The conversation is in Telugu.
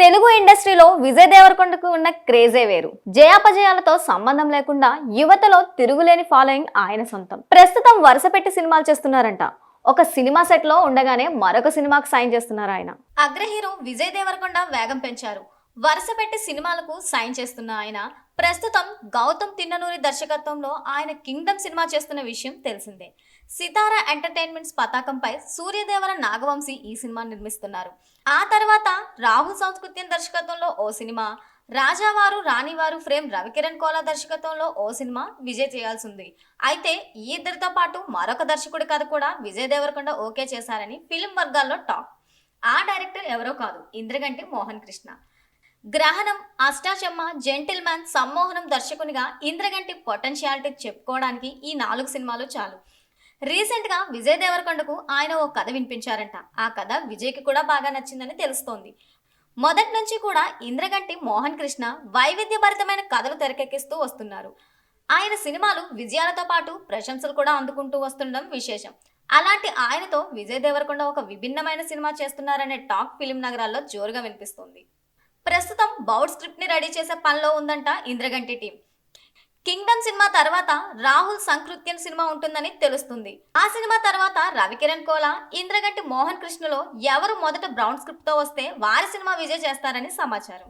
తెలుగు ఇండస్ట్రీలో విజయ్ దేవరకొండకు ఉన్న క్రేజే వేరు. జయాపజయాలతో సంబంధం లేకుండా యువతలో తిరుగులేని ఫాలోయింగ్ ఆయన సొంతం. ప్రస్తుతం వరుస పెట్టి సినిమాలు చేస్తున్నారంట. ఒక సినిమా సెట్లో ఉండగానే మరొక సినిమాకు సైన్ చేస్తున్నారు ఆయన. అగ్రహీరో విజయ్ దేవరకొండ వేగం పెంచారు. వరుసపెట్టి సినిమాలకు సైన్ చేస్తున్న ఆయన ప్రస్తుతం గౌతమ్ తిన్ననూరి దర్శకత్వంలో ఆయన కింగ్డమ్ సినిమా చేస్తున్న విషయం తెలిసిందే. సితారా ఎంటర్టైన్మెంట్స్ పతాకంపై సూర్యదేవర నాగవంశీ ఈ సినిమా నిర్మిస్తున్నారు. ఆ తర్వాత రాహుల్ సంస్కృత్యం దర్శకత్వంలో ఓ సినిమా రాజావారు రాణివారు ఫ్రేమ్ రవికిరణ్ కోలా దర్శకత్వంలో ఓ సినిమా విజయ్ చేయాల్సి ఉంది అయితే ఈ ఇద్దరితో పాటు మరొక దర్శకుడి కథ కూడా విజయ్ దేవరకొండ ఓకే చేశారని ఫిల్మ్ వర్గాల్లో టాక్. ఆ డైరెక్టర్ ఎవరో కాదు ఇంద్రగంటి మోహన్ కృష్ణ. గ్రహణం అష్టాచమ్మ జెంటిల్ మ్యాన్ సమ్మోహనం దర్శకునిగా ఇంద్రగంటి పొటెన్షియాలిటీ చెప్పుకోవడానికి ఈ నాలుగు సినిమాలు చాలు. రీసెంట్గా విజయ్ దేవరకొండకు ఆయన ఓ కథ వినిపించారంట. ఆ కథ విజయ్కి కూడా బాగా నచ్చిందని తెలుస్తోంది. మొదటి నుంచి కూడా ఇంద్రగంటి మోహన్ కృష్ణ వైవిధ్యభరితమైన కథలు తెరకెక్కిస్తూ వస్తున్నారు. ఆయన సినిమాలు విజయాలతో పాటు ప్రశంసలు కూడా అందుకుంటూ వస్తుండడం విశేషం. అలాంటి ఆయనతో విజయ్ దేవరకొండ ఒక విభిన్నమైన సినిమా చేస్తున్నారనే టాక్ ఫిలిం నగరాల్లో జోరుగా వినిపిస్తుంది. ప్రస్తుతం బౌడ్ స్క్రిప్ట్ని రెడీ చేసే పనిలో ఉందంట ఇంద్రగంటి టీం. కింగ్డమ్ సినిమా తర్వాత రాహుల్ సంకృత్యన్ సినిమా ఉంటుందని తెలుస్తుంది. ఆ సినిమా తర్వాత రవికిరణ్ కోలా ఇంద్రగంటి మోహన్ కృష్ణలో ఎవరు మొదట బ్రౌన్ స్క్రిప్ట్తో వస్తే వారి సినిమా విజయ్ చేస్తారని సమాచారం.